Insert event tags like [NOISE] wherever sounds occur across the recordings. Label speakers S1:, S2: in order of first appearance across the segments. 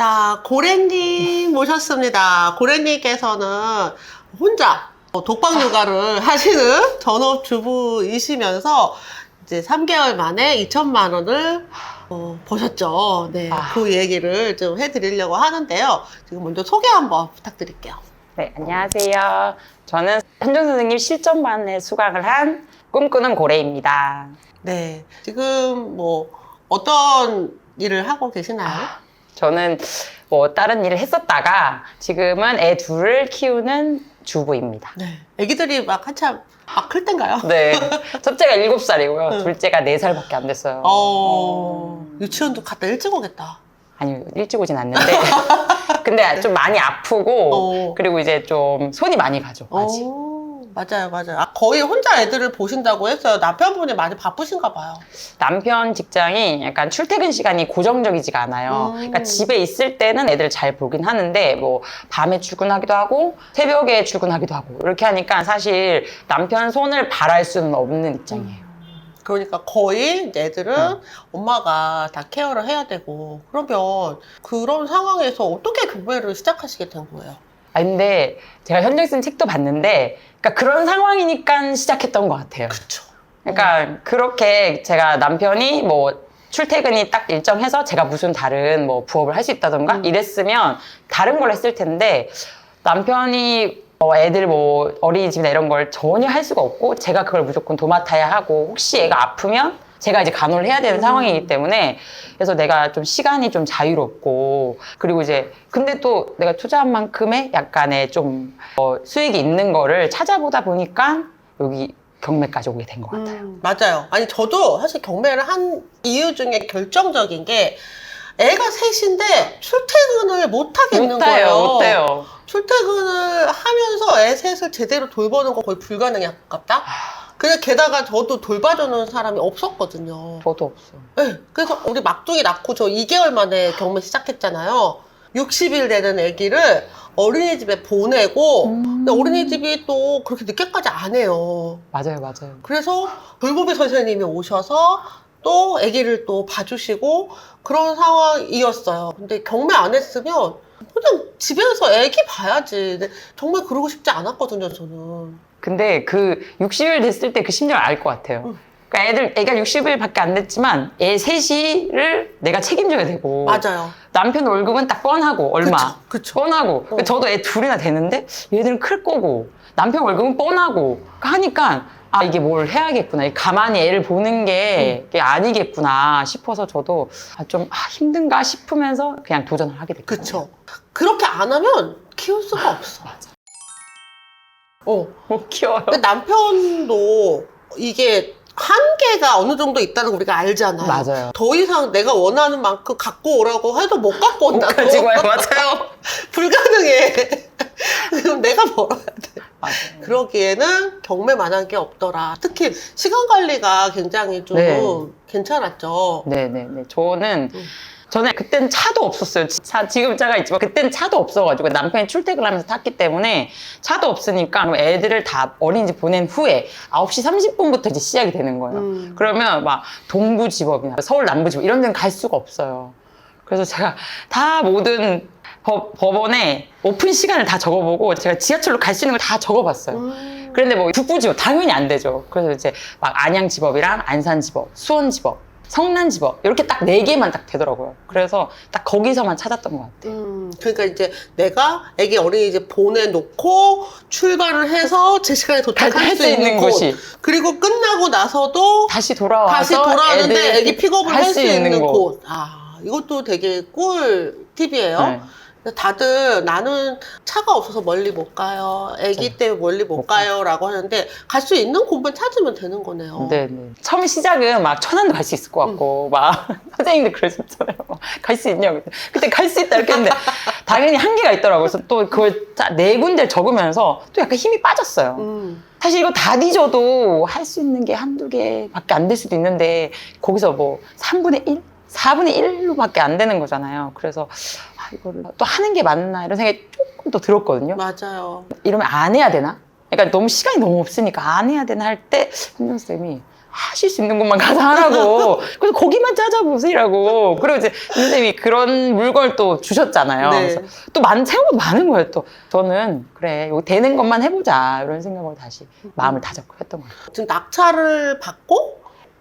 S1: 자, 고래님 모셨습니다. 고래님께서는 혼자 독방 육아를 [LAUGHS] 하시는 전업주부이시면서 이제 3개월 만에 2천만 원을 어, 버셨죠. 네,
S2: 아.
S1: 그 얘기를 좀 해드리려고 하는데요. 지금 먼저 소개 한번 부탁드릴게요.
S2: 네, 안녕하세요. 저는 현정 선생님 실전반에 수강을 한 꿈꾸는 고래입니다.
S1: 네, 지금 뭐 어떤 일을 하고 계시나요?
S2: 저는 뭐 다른 일을 했었다가 지금은 애 둘을 키우는 주부입니다.
S1: 네, 아기들이 막 한참 막 클 땐가요?
S2: 네. [LAUGHS] 첫째가 7살이고요.
S1: 응.
S2: 둘째가 4살밖에 안 됐어요.
S1: 어, 유치원도 갔다 일찍 오겠다.
S2: 아니, 일찍 오진 않는데. [LAUGHS] 근데 좀 많이 아프고,
S1: 어.
S2: 그리고 이제 좀 손이 많이 가죠, 아직.
S1: 어, 맞아요, 맞아요. 아, 거의 혼자 애들을 보신다고 했어요. 남편분이 많이 바쁘신가 봐요.
S2: 남편 직장이 약간 출퇴근 시간이 고정적이지가 않아요.
S1: 음.
S2: 그러니까 집에 있을 때는 애들 잘 보긴 하는데 뭐 밤에 출근하기도 하고 새벽에 출근하기도 하고 이렇게 하니까 사실 남편 손을 발할 수는 없는 입장이에요.
S1: 그러니까 거의 이제 애들은
S2: 응.
S1: 엄마가 다 케어를 해야 되고 그러면 그런 상황에서 어떻게 교배를 시작하시게 된 거예요?
S2: 아 근데 제가 현정 쓴 책도 봤는데 그러니까 그런 상황이니까 시작했던 것 같아요.
S1: 그쵸.
S2: 그러니까 그렇게 제가 남편이 뭐 출퇴근이 딱 일정해서 제가 무슨 다른 뭐 부업을 할 수 있다던가
S1: 음.
S2: 이랬으면 다른 걸 했을 텐데 남편이 어, 애들 뭐 어린이집이나 이런 걸 전혀 할 수가 없고 제가 그걸 무조건 도맡아야 하고 혹시 애가 아프면 제가 이제 간호를 해야 되는
S1: 음.
S2: 상황이기 때문에 그래서 내가 좀 시간이 좀 자유롭고 그리고 이제 근데 또 내가 투자한 만큼의 약간의 좀 어, 수익이 있는 거를 찾아보다 보니까 여기 경매까지 오게 된 것 같아요.
S1: 음, 맞아요. 아니, 저도 사실 경매를 한 이유 중에 결정적인 게 애가 셋인데 출퇴근을 못 하겠는
S2: 못 해요,
S1: 거예요.
S2: 못 해요.
S1: 출퇴근을 하면서 애 셋을 제대로 돌보는 거 거의 불가능에 가깝다? 근데 게다가 저도 돌봐주는 사람이 없었거든요.
S2: 저도 없어.
S1: 네, 그래서 우리 막둥이 낳고 저 2개월 만에 경매 시작했잖아요. 60일 되는 아기를 어린이집에 보내고, 근데 어린이집이 또 그렇게 늦게까지 안 해요.
S2: 맞아요, 맞아요.
S1: 그래서 돌보비 선생님이 오셔서 또 아기를 또 봐주시고 그런 상황이었어요. 근데 경매 안 했으면 그냥 집에서 아기 봐야지. 근데 정말 그러고 싶지 않았거든요, 저는.
S2: 근데 그 60일 됐을 때 그 심정을 알 것 같아요.
S1: 응.
S2: 그러니까 애들, 애가 60일밖에 안 됐지만 애 셋이를 내가 책임져야 되고.
S1: 맞아요.
S2: 남편 월급은 딱 뻔하고 얼마.
S1: 그쵸, 그쵸.
S2: 뻔하고.
S1: 어.
S2: 저도 애 둘이나 되는데 얘들은 클 거고 남편 월급은 뻔하고 하니까 아 이게 뭘 해야겠구나. 가만히 애를 보는 게 이게 아니겠구나 싶어서 저도 아, 좀 아, 힘든가 싶으면서 그냥 도전을 하게 됐거든요.
S1: 그쵸. 그렇게 안 하면 키울 수가 없어. 어.
S2: 못 키워요.
S1: 근데 남편도 이게 한계가 어느 정도 있다는 거 우리가 알잖아요.
S2: 맞아요.
S1: 더 이상 내가 원하는 만큼 갖고 오라고 해도 못 갖고 온다고.
S2: 가지고 와요. 맞아요. [LAUGHS]
S1: 불가능해. [LAUGHS] 그럼 내가 벌어야 돼.
S2: 맞아요.
S1: 그러기에는 경매만한 게 없더라. 특히 시간 관리가 굉장히 좀
S2: 네.
S1: 괜찮았죠.
S2: 네네네. 저는
S1: 음.
S2: 저는 그때는 차도 없었어요. 차, 지금 차가 있지만 그때는 차도 없어가지고 남편이 출퇴근하면서 탔기 때문에 차도 없으니까 애들을 다 어린이집 보낸 후에 9시 30분부터 이제 시작이 되는 거예요.
S1: 음.
S2: 그러면 막 동부지법이나 서울 남부지법 이런 데는 갈 수가 없어요. 그래서 제가 다 모든 법, 법원에 오픈 시간을 다 적어보고 제가 지하철로 갈 수 있는 걸 다 적어봤어요.
S1: 음.
S2: 그런데 뭐 북부지법 당연히 안 되죠. 그래서 이제 막 안양지법이랑 안산지법, 수원지법, 성난지법 이렇게 딱 네 개만 딱 되더라고요. 그래서 딱 거기서만 찾았던 것 같아요.
S1: 음, 그러니까 이제 내가 애기 어린이집 보내놓고 출발을 해서 제 시간에 도착할 할수 있는 곳.
S2: 곳이
S1: 그리고 끝나고 나서도
S2: 다시 돌아와서
S1: 다시 돌아오는데 애기 픽업을 할할수 있는 곳. 아, 이것도 되게 꿀 팁이에요.
S2: 네.
S1: 다들 나는 차가 없어서 멀리 못 가요. 애기 때문에 멀리 못
S2: 못
S1: 가요. 라고 하는데 갈 수 있는 곳만 찾으면 되는 거네요.
S2: 네, 네. 처음 시작은 막 천안도 갈 수 있을 것 같고, 막, [LAUGHS] 선생님들 그러셨잖아요. 갈 수 있냐고. 그때 갈 수 있다 이렇게 했는데, [LAUGHS] 당연히 한계가 있더라고요. 그래서 또 그걸 짜- 네 군데를 적으면서 또 약간 힘이 빠졌어요.
S1: 음.
S2: 사실 이거 다 뒤져도 할 수 있는 게 한두 개밖에 안 될 수도 있는데, 거기서 뭐 3분의 1? 4분의 1로밖에 안 되는 거잖아요. 그래서, 아, 이거를 또 하는 게 맞나 이런 생각이 조금 더 들었거든요.
S1: 맞아요.
S2: 이러면 안 해야 되나? 그러니까 너무 시간이 너무 없으니까 안 해야 되나 할 때 현정 쌤이 하실 수 있는 곳만 가서 하라고. [LAUGHS] 그래서 거기만 찾아보시라고. 그리고 이제 선생님이 그런 물건을 또 주셨잖아요.
S1: 네.
S2: 그래서 또 많은, 생각보다 많은 거예요. 또 저는 그래, 이거 되는 것만 해보자. 이런 생각으로 다시 마음을 다잡고 했던 거예요.
S1: 지금 낙찰을 받고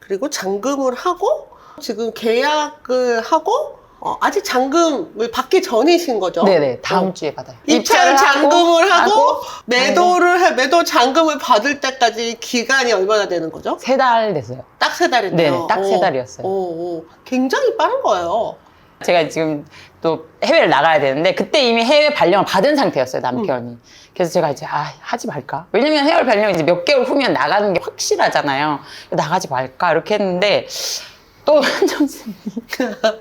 S1: 그리고 잔금을 하고 지금 계약을 하고 어, 아직 잔금을 받기 전이신 거죠?
S2: 네네, 다음
S1: 어.
S2: 주에 받아요.
S1: 입찰 잔금을 하고,
S2: 하고
S1: 매도를 해, 매도 잔금을 받을 때까지 기간이 얼마나 되는 거죠?
S2: 세 달 됐어요.
S1: 딱 세 달이네요.
S2: 네네, 딱세
S1: 어.
S2: 달이었어요.
S1: 어, 어. 굉장히 빠른 거예요.
S2: 제가 지금 또 해외를 나가야 되는데 그때 이미 해외 발령을 받은 상태였어요 남편이. 그래서 제가 이제 아 하지 말까? 왜냐면 해외 발령이 이제 몇 개월 후면 나가는 게 확실하잖아요. 나가지 말까 이렇게 했는데 또 [LAUGHS] 한정 쌤이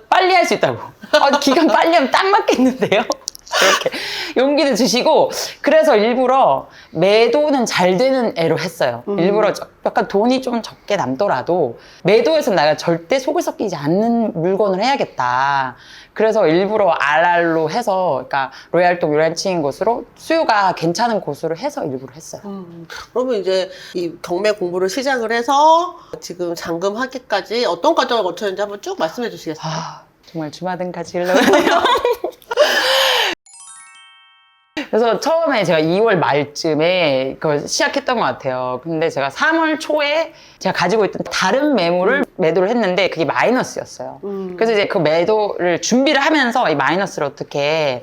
S2: 빨리 할 수 있다고. 아, 기간 빨리 하면 딱 맞겠는데요? 이렇게 용기를 주시고 그래서 일부러 매도는 잘 되는 애로 했어요.
S1: 음.
S2: 일부러 저- 약간 돈이 좀 적게 남더라도 매도에서 내가 절대 속을 썩이지 않는 물건을 해야겠다. 그래서 일부러 RR로 해서 그러니까 로얄동 요란치인 곳으로 수요가 괜찮은 곳으로 해서 일부러 했어요.
S1: 음, 그러면 이제 이 경매 공부를 시작을 해서 지금 잔금 하기까지 어떤 과정을 거쳤는지 한번 쭉 말씀해 주시겠어요?
S2: 아, 정말 주마등까지 흘러가네요. [LAUGHS] 그래서 처음에 제가 2월 말쯤에 그걸 시작했던 것 같아요. 근데 제가 3월 초에 제가 가지고 있던 다른 매물을 매도를 했는데 그게 마이너스였어요.
S1: 음.
S2: 그래서 이제 그 매도를 준비를 하면서 이 마이너스를 어떻게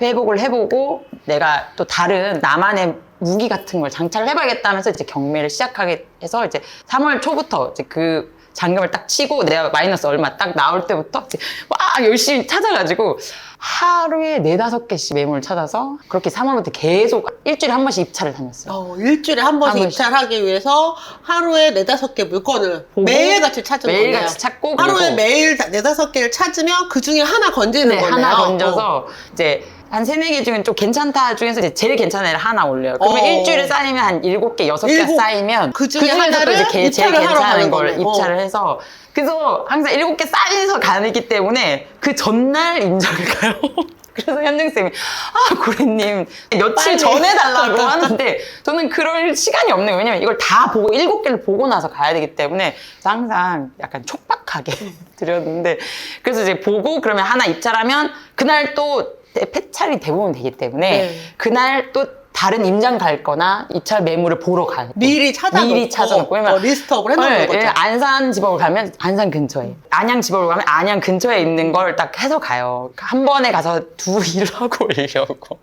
S2: 회복을 해보고 내가 또 다른 나만의 무기 같은 걸 장착을 해봐야겠다 하면서 이제 경매를 시작하게 해서 이제 3월 초부터 이제 그 잔금을 딱 치고 내가 마이너스 얼마 딱 나올 때부터 이제 막 열심히 찾아가지고 하루에 네다섯 개씩 매물을 찾아서 그렇게 3월부터 계속 일주일에 한 번씩 입찰을 다녔어요.
S1: 어, 일주일에 한 번씩
S2: 한 번씩.
S1: 입찰하기 위해서 하루에 네다섯 개 물건을
S2: 보고
S1: 매일같이 찾은 거네요.
S2: 매일같이 찾고
S1: 하루에
S2: 그리고
S1: 매일 다- 네다섯 개를 찾으면 그 중에 하나 건지는
S2: 네,
S1: 거네요.
S2: 하나
S1: 어.
S2: 건져서 이제 한 세네 개 중에 좀 괜찮다 중에서 이제 제일 괜찮은 애를 하나 올려요. 그러면
S1: 어.
S2: 일주일에 쌓이면 한 일곱 개, 여섯 개
S1: 일곱-
S2: 쌓이면
S1: 그 중에
S2: 또
S1: 하나를
S2: 이제 걔- 제일
S1: 입찰을 하러 가는
S2: 괜찮은 걸
S1: 거네. 어.
S2: 입찰을 해서 그래서 항상 일곱 개 쌓여서 가기 때문에 그 전날 인정을 가요. [LAUGHS] 그래서 현정쌤이 아 고래님 며칠
S1: 빨리.
S2: 전에 달라고 [LAUGHS] 하는데 저는 그럴 시간이 없는 거예요. 왜냐면 이걸 다 보고 일곱 개를 보고 나서 가야 되기 때문에 그래서 항상 약간 촉박하게 [LAUGHS] 드렸는데 그래서 이제 보고 그러면 하나 입찰하면 그날 또 폐찰이 대부분 되기 때문에
S1: 네.
S2: 그날 또 다른 임장 갈 거나 입찰 매물을 보러 가요.
S1: 미리 찾아놓고
S2: 미리 찾아놓고 왜냐면
S1: 어, 리스트업을 해놓는
S2: 네,
S1: 거죠.
S2: 예, 안산 지법을 가면 안산 근처에 안양 지법을 가면 안양 근처에 있는 걸 딱 해서 가요. 한 번에 가서 두 [LAUGHS] 일을 하고 오려고.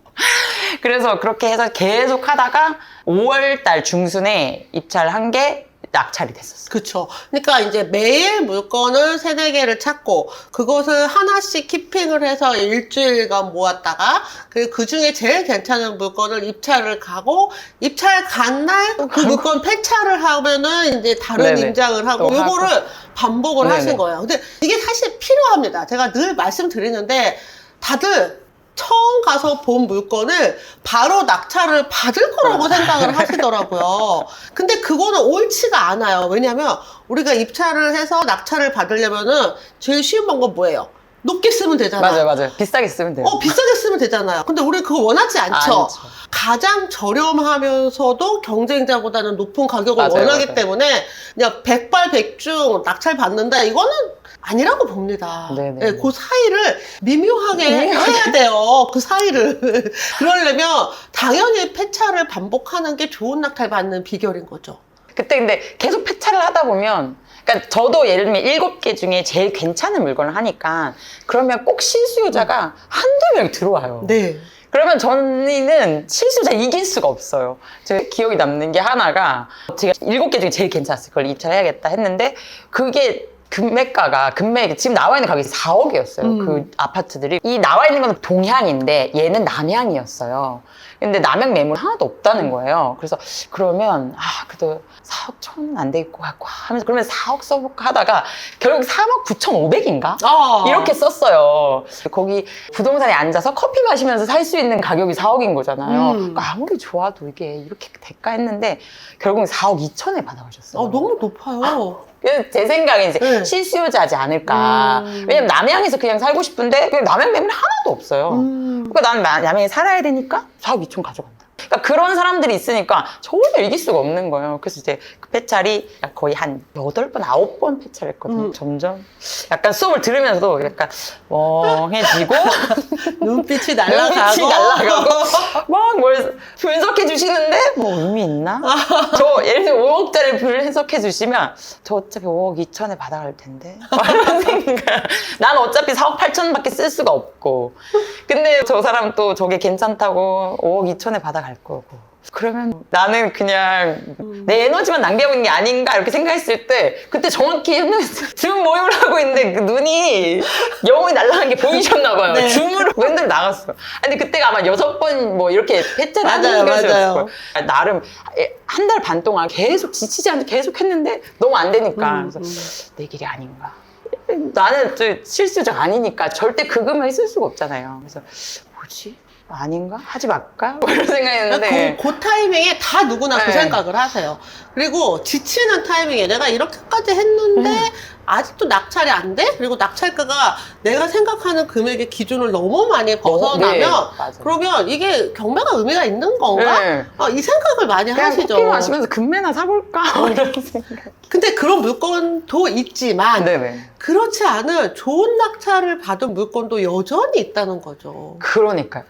S2: 그래서 그렇게 해서 계속 하다가 5월 달 중순에 입찰한 게 낙찰이 됐었어요.
S1: 그쵸. 그러니까 이제 매일 물건을 세네 개를 찾고 그것을 하나씩 키핑을 해서 일주일간 모았다가 그리고 그 중에 제일 괜찮은 물건을 입찰을 가고 입찰 간 날 그 물건 폐차를 하면은 이제 다른
S2: 네네.
S1: 임장을 하고
S2: 또 하고.
S1: 요거를 반복을
S2: 네네.
S1: 하신 거예요. 근데 이게 사실 필요합니다. 제가 늘 말씀드리는데 다들 처음 가서 본 물건을 바로 낙찰을 받을 거라고 생각을 [LAUGHS] 하시더라고요. 근데 그거는 옳지가 않아요. 왜냐면 우리가 입찰을 해서 낙찰을 받으려면은 제일 쉬운 방법 뭐예요? 높게 쓰면 되잖아요.
S2: 맞아요, 맞아요. 비싸게 쓰면 돼요.
S1: 어, 비싸게 쓰면 되잖아요. 근데 우리 그거 원하지 않죠.
S2: 아니죠.
S1: 가장 저렴하면서도 경쟁자보다는 높은 가격을
S2: 맞아요,
S1: 원하기
S2: 맞아요.
S1: 때문에 그냥 백발백중 낙찰 받는다. 이거는 아니라고 봅니다.
S2: 네네.
S1: 네, 그 사이를 미묘하게 해야 돼요. 그 사이를. [LAUGHS] 그러려면 당연히 폐차를 반복하는 게 좋은 낙찰 받는 비결인 거죠.
S2: 그때 근데 계속 폐차를 하다 보면 그러니까 저도 예를 들면 일곱 개 중에 제일 괜찮은 물건을 하니까 그러면 꼭 실수요자가 한두 명 들어와요.
S1: 네.
S2: 그러면 저는 실수요자 이길 수가 없어요. 제 기억이 남는 게 하나가 제가 일곱 개 중에 제일 괜찮았어요. 그걸 입찰해야겠다 했는데 그게 금매가가 금매 지금 나와 있는 가격이 4억이었어요.
S1: 음.
S2: 그 아파트들이 이 나와 있는 건 동향인데 얘는 남향이었어요. 근데 남향 매물 하나도 없다는 거예요. 그래서 그러면 아 그래도 4억 천은 안 되겠고 갖고 하면서 그러면 4억 써볼까 하다가 결국 3억 9,500인가?
S1: 아.
S2: 이렇게 썼어요. 거기 부동산에 앉아서 커피 마시면서 살 수 있는 가격이 4억인 거잖아요.
S1: 음.
S2: 그러니까 아무리 좋아도 이게 이렇게 될까 했는데 결국은 4억 2천에 받아가셨어요.
S1: 아, 너무 높아요.
S2: 그래서 제 생각에 이제
S1: 네.
S2: 실수요자지 않을까.
S1: 음.
S2: 왜냐면 남양에서 그냥 살고 싶은데 남양 매물이 하나도 없어요.
S1: 음.
S2: 그러니까 나- 남양에 살아야 되니까 4억 2천 가져간다. 그러니까 그런 사람들이 있으니까 전혀 이길 수가 없는 거예요. 그래서 이제 그 패찰이 거의 한 여덟 번 아홉 번 패찰했거든요.
S1: 음.
S2: 점점 약간 수업을 들으면서도 약간 멍해지고 [LAUGHS]
S1: 눈빛이 날아가고.
S2: 눈빛이 날아가고 [LAUGHS] 막 뭘 분석해 주시는데 뭐 의미 있나? [LAUGHS] 저 예를 들어 5억짜리 분석해 주시면 저 어차피 5억 2천에 받아갈 텐데 막 이런 생각. 난 어차피 4억 8천밖에 쓸 수가 없고 근데 저 사람 또 저게 괜찮다고 5억 2천에 받아갈 거고 그러면 나는 그냥 내 에너지만 낭비하고 있는 게 아닌가 이렇게 생각했을 때 그때 정확히 [LAUGHS] 줌 모임을 하고 있는데 그 눈이 영혼이 날아간 게 보이셨나 봐요.
S1: 네.
S2: 줌으로 [LAUGHS] 랜드로 나갔어. 아니 그때가 아마 여섯 번 뭐 이렇게 패치를
S1: 맞아요, 맞아요.
S2: 나름 한 달 반 동안 계속 지치지 않게 계속 했는데 너무 안 되니까
S1: 음,
S2: 그래서
S1: 음.
S2: 내 길이 아닌가. 나는 저 실수적 아니니까 절대 그 금을 쓸 수가 없잖아요. 그래서 뭐지? 아닌가? 하지 말까? 뭐 이런 생각했는데
S1: 그, 그 타이밍에 다 누구나 그
S2: 네.
S1: 생각을 하세요. 그리고 지치는 타이밍에 내가 이렇게까지 했는데
S2: 음.
S1: 아직도 낙찰이 안 돼? 그리고 낙찰가가 내가 생각하는 금액의 기준을 너무 많이 벗어나면
S2: 네, 맞아요.
S1: 그러면 이게 경매가 의미가 있는 건가?
S2: 네.
S1: 어, 이 생각을 많이 하시죠.
S2: 커피 마시면서 금매나 사볼까? 뭐 이런 생각.
S1: 근데 그런 물건도 있지만
S2: 네네.
S1: 그렇지 않은 좋은 낙찰을 받은 물건도 여전히 있다는 거죠.
S2: 그러니까요.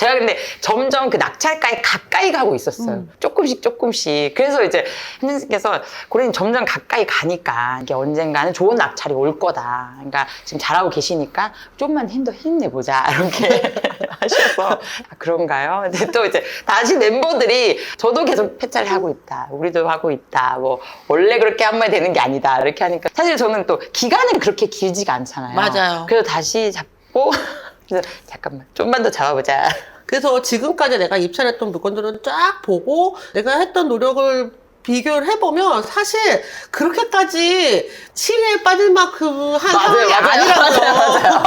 S2: 제가 근데 점점 그 낙찰가에 가까이 가고 있었어요.
S1: 음.
S2: 조금씩 조금씩. 그래서 이제 현진님께서 고객님 점점 가까이 가니까 이게 언젠가는 좋은 낙찰이 올 거다. 그러니까 지금 잘하고 계시니까 좀만 힘더 힘내보자. [LAUGHS] 이렇게 하셔서 아, 그런가요? 근데 또 이제 다시 멤버들이 저도 계속 패찰을 하고 있다. 우리도 하고 있다. 뭐 원래 그렇게 한 마디 되는 게 아니다. 이렇게 하니까 사실 저는 또 기간은 그렇게 길지가 않잖아요.
S1: 맞아요.
S2: 그래서 다시 잡고 [LAUGHS] 그래서 잠깐만 좀만 더 잡아보자.
S1: 그래서 지금까지 내가 입찰했던 물건들은 쫙 보고 내가 했던 노력을 비교를 해보면 사실 그렇게까지 치매에 빠질 만큼 한 상황이 아니라고요. [LAUGHS]
S2: 맞아요, 맞아요.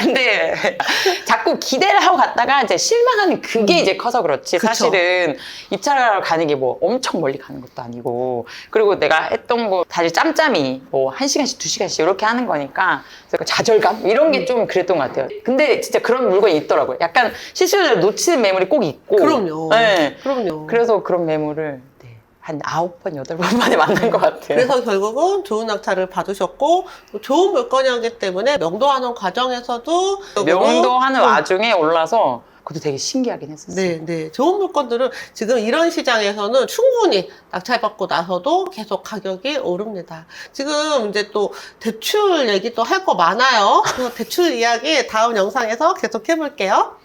S2: 근데 [LAUGHS] 자꾸 기대를 하고 갔다가 이제 실망하는 그게 이제 커서 그렇지.
S1: 음. 그쵸.
S2: 사실은 입찰하러 가는 게 뭐 엄청 멀리 가는 것도 아니고. 그리고 내가 했던 거 사실 짬짬이 뭐 한 시간씩 두 시간씩 이렇게 하는 거니까 그 좌절감 이런
S1: 음.
S2: 게좀 그랬던 것 같아요. 근데 진짜 그런 물건이 있더라고요. 약간 실수를 놓치는 매물이 꼭 있고.
S1: 그럼요.
S2: 네.
S1: 그럼요.
S2: 그래서 그런 매물을 네, 한 아홉 번 여덟 번 만에 만난 것 같아요.
S1: 그래서 결국은 좋은 낙찰을 받으셨고 또 좋은 물건이었기 때문에 명도하는 과정에서도
S2: 명도하는
S1: 음,
S2: 와중에 올라서 그것도 되게 신기하긴 했었어요.
S1: 네, 네. 좋은 물건들은 지금 이런 시장에서는 충분히 낙찰받고 나서도 계속 가격이 오릅니다. 지금 이제 또 대출 얘기도 할거 많아요. 그 대출 이야기 다음 영상에서 계속 해볼게요.